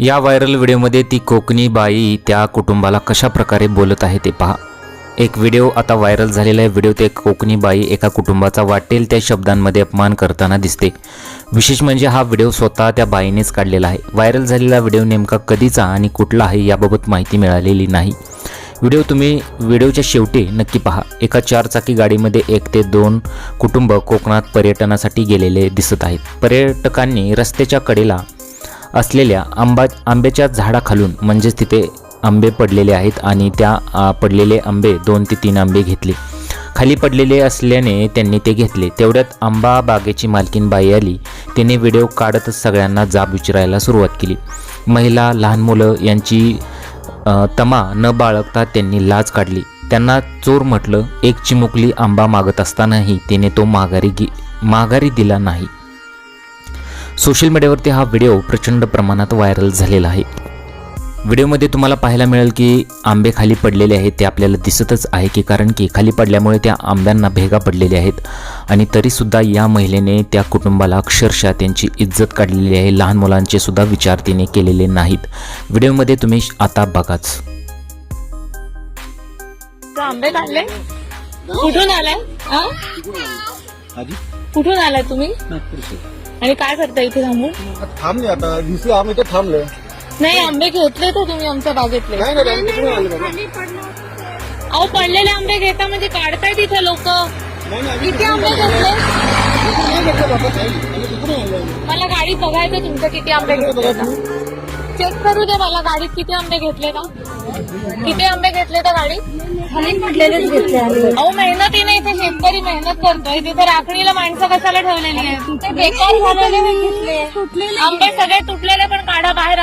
या व्हायरल व्हिडिओमध्ये ती कोकणी बाई त्या कुटुंबाला कशा प्रकारे बोलत आहे ते पहा. एक व्हिडिओ आता व्हायरल झालेला आहे. व्हिडिओ ते कोकणी बाई एका कुटुंबाचा वाटेल त्या शब्दांमध्ये अपमान करताना दिसते. विशेष म्हणजे हा व्हिडिओ स्वतः त्या बाईनेच काढलेला आहे. व्हायरल झालेला व्हिडिओ नेमका कधीचा आणि कुठला आहे याबाबत माहिती मिळालेली नाही. व्हिडिओ तुम्ही व्हिडिओच्या शेवटी नक्की पहा. एका चारचाकी गाडीमध्ये एक ते दोन कुटुंब कोकणात पर्यटनासाठी गेलेले दिसत आहेत. पर्यटकांनी रस्त्याच्या कडेला असलेल्या आंबा आंब्याच्या झाडाखालून म्हणजेच तिथे आंबे पडलेले आहेत आणि त्या पडलेले आंबे दोन ते तीन आंबे घेतले. खाली पडलेले असल्याने त्यांनी ते घेतले. तेवढ्यात आंबा बागेची मालकीन बाई आली. तिने व्हिडिओ काढतच सगळ्यांना जाब विचारायला सुरुवात केली. महिला लहान मुलं यांची तमा न बाळगता त्यांनी लाज काढली. त्यांना चोर म्हटलं एक चिमुकली आंबा मागत असतानाही तिने तो माघारी घे माघारी दिला नाही. सोशल मीडियावरती हा व्हिडिओ प्रचंड प्रमाणात व्हायरल झालेला आहे. व्हिडिओमध्ये तुम्हाला पाहायला मिळेल की आंबे खाली पडलेले आहेत ते आपल्याला दिसतच आहे की कारण की खाली पडल्यामुळे त्या आंब्यांना भेगा पडलेल्या आहेत. आणि तरीसुद्धा या महिलेने त्या कुटुंबाला अक्षरशः त्यांची इज्जत काढलेली आहे लहान मुलांचे सुद्धा विचार तिने केलेले नाहीत. व्हिडिओमध्ये तुम्ही आता बघाच. आंबे काढले कुठून आलाय? हा? कुठून आलाय तुम्ही? आणि काय करता इथे थांबून? थांबले आता दिसलं आम्ही तर थांबलो. नाही आंबे घेतले तर तुम्ही आमच्या बागेतले. नाही नाही आम्ही तिकडून आलो बाबा. अहो पडलेले आंबे घेता म्हणजे काढताय तिथे लोक. नाही नाही आम्ही किती आंबे घेतले? नाही घेतलं बाबा काही आम्ही तिकडून आलो. मला गाडी बघायचं तुमचं किती आंबे घेतले का चेक करू दे मला गाडीत किती आंबे घेतले का किती आंबे घेतले तर गाडीत? खाली पडलेलेच घेतले आम्ही. अहो मेहनतीने इथे शेतकरी मेहनत करतोय. तिथे राखणीला माणसं कशाला ठेवलेली आहे बेकार झालेले आंबे सगळे तुटलेले पण काढा बाहेर